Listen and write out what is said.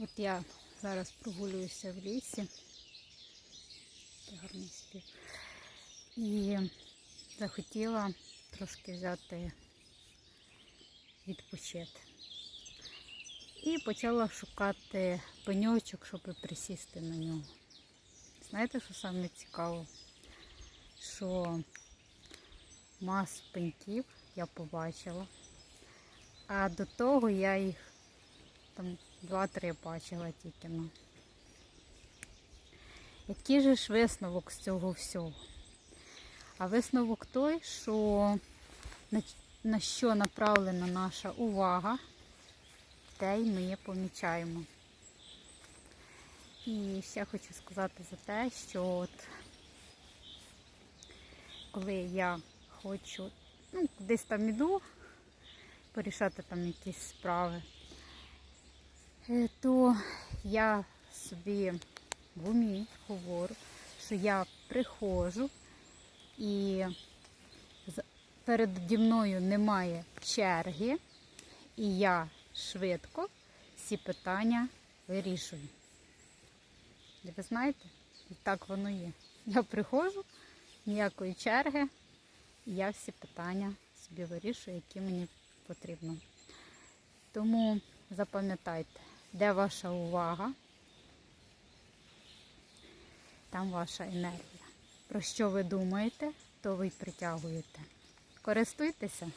От я зараз прогулююся в лісі. Гарний спів. І захотіла трошки взяти відпочити. І почала шукати пеньочок, щоб присісти на нього. Знаєте, що саме цікаво? Що мас пеньків я побачила. А до того я їх там два-три бачила тільки. Ну. Який же ж висновок з цього всього? А висновок той, що на, що направлена наша увага, те й ми помічаємо. І ще хочу сказати за те, що от коли я хочу, ну, кудись там іду, порішати там якісь справи, то я собі в умі говорю, що я приходжу і переді мною немає черги, і я швидко всі питання вирішую. І ви знаєте, і так воно є. Я приходжу, ніякої черги, і я всі питання собі вирішую, які мені потрібно. Тому запам'ятайте, де ваша увага, там ваша енергія. Про що ви думаєте, то ви й притягуєте. Користуйтеся.